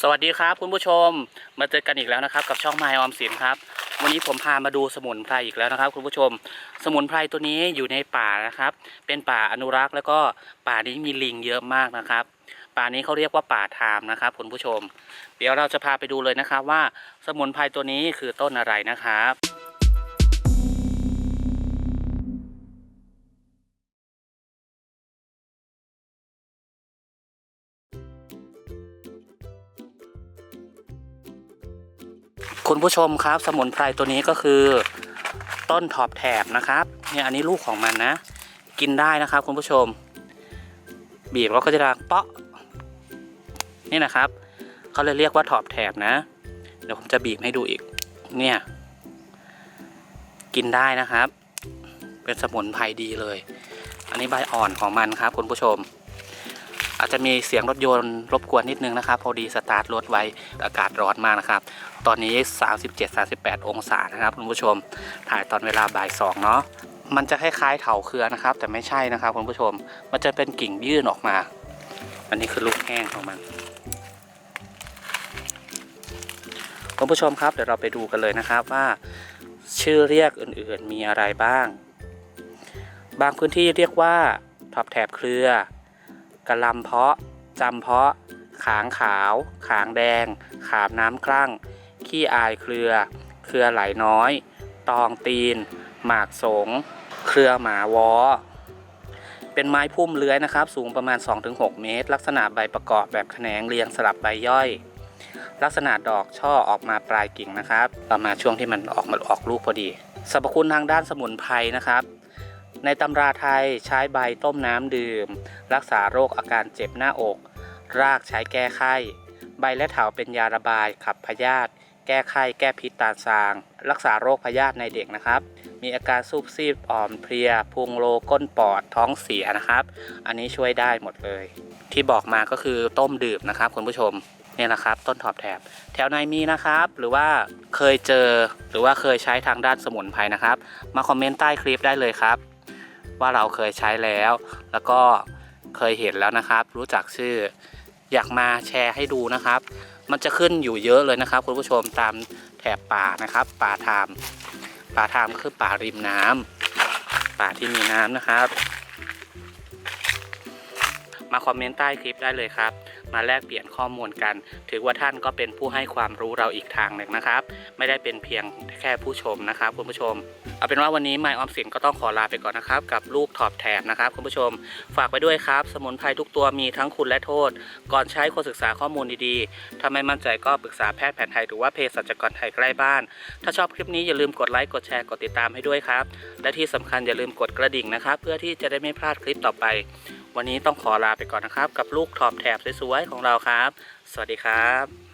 สวัสดีครับคุณผู้ชมมาเจอกันอีกแล้วนะครับ กับช่องไมออมสินครับ วันนี้ผมพามาดูสมุนไพรอีกแล้วนะครับ คุณผู้ชม สมุนไพรตัวนี้อยู่ในป่านะครับ เป็นป่าอนุรักษ์ แล้วก็ป่านี้มีลิงเยอะมากนะครับ ป่านี้เขาเรียกว่าป่าทามนะครับคุณผู้ชม เดี๋ยวเราจะพาไปดูเลยนะครับว่าสมุนไพรตัวนี้คือต้นอะไรนะครับ คุณผู้ชมครับ สมุนไพรตัวนี้ก็คือต้นถอบแถบนะครับเนี่ยอันนี้ลูกของมันนะ กินได้นะครับคุณผู้ชม บีบแล้วก็จะดังเปาะนี่นะครับเขาเลยเรียกว่าถอบแถบนะ เดี๋ยวผมจะบีบให้ดูอีก เนี่ย กินได้นะครับ เป็นสมุนไพรดีเลย อันนี้ใบอ่อนของมันครับคุณผู้ชม อาจจะมีเสียงรถยนต์รบกวนนิดนึงนะครับ พอดีสตาร์ทรถไว้อากาศร้อนมากนะครับ ตอนนี้ 37-38 องศานะครับคุณผู้ชม ถ่ายตอนเวลาบ่ายสองเนาะมันจะคล้ายๆเถาเครือนะครับ แต่ไม่ใช่นะครับคุณผู้ชม มันจะเป็นกิ่งยื่นออกมา อันนี้คือลูกแห้งของมันคุณผู้ชมครับเดี๋ยวเราไปดูกันเลยนะครับว่า ชื่อเรียกอื่นๆมีอะไรบ้าง บางพื้นที่เรียกว่าท็อปแถบเครือ กระลำเพาะจำเพาะ ขางขาว ขางแดง ขามน้ำคลั่ง ขี้อายเครือ เครือไหลน้อย ตองตีน หมากสง เครือหมาวอ เป็นไม้พุ่มเลื้อยนะครับ สูงประมาณ 2-6 เมตร ลักษณะใบประกอบแบบแขนงเรียงสลับใบย่อย ลักษณะดอกช่อออกมาปลายกิ่งนะครับ ประมาณช่วงที่มันออกมาออกลูกพอดีสรรพคุณทางด้านสมุนไพรนะครับ ในตำราไทยใช้ใบต้มน้ำดื่ม รักษาโรคอาการเจ็บหน้าอก รากใช้แก้ไข้ ใบและเถาเป็นยาระบายขับพยาธิแก้ไข้แก้พิษตาซาง รักษาโรคพยาธิในเด็กนะครับ มีอาการซูบซีดอ่อนเพลียพุงโลก้นปอดท้องเสียนะครับ อันนี้ช่วยได้หมดเลย ที่บอกมาก็คือต้มดื่มนะครับคุณผู้ชมเนี่ยนะครับ ต้นถอบแถบ แถวในมีนะครับ หรือว่าเคยเจอหรือว่าเคยใช้ทางด้านสมุนไพรนะครับ มาคอมเมนต์ใต้คลิปได้เลยครับ ว่าเราเคยใช้แล้ว แล้วก็เคยเห็นแล้วนะครับ รู้จักชื่ออยากมาแชร์ให้ดูนะครับ มันจะขึ้นอยู่เยอะเลยนะครับ คุณผู้ชมตามแถบป่านะครับ ป่าทามป่าทามคือป่าริมน้ำป่าที่มีน้ำนะครับ มาคอมเมนต์ใต้คลิปได้เลยครับ มาแลกเปลี่ยนข้อมูลกัน ถือว่าท่านก็เป็นผู้ให้ความรู้เราอีกทางหนึ่งนะครับ ไม่ได้เป็นเพียงแค่ผู้ชมนะครับคุณผู้ชม เอาเป็นว่าวันนี้ไมออมสินก็ต้องขอลาไปก่อนนะครับ กับลูกถอบแถบนะครับคุณผู้ชม ฝากไปด้วยครับ สมุนไพรทุกตัวมีทั้งคุณและโทษ ก่อนใช้ควรศึกษาข้อมูลดีๆถ้าไม่มั่นใจก็ปรึกษาแพทย์แผนไทยหรือว่าเภสัชกรไทยใกล้บ้าน ถ้าชอบคลิปนี้อย่าลืมกดไลค์กดแชร์กดติดตามให้ด้วยครับและที่สำคัญอย่าลืมกดกระดิ่งนะครับ เพื่อที่จะได้ไม่พลาดคลิปต่อไป วันนี้ต้องขอลาไปก่อนนะครับ กับลูกถอบแถบสวยๆของเราครับ สวัสดีครับ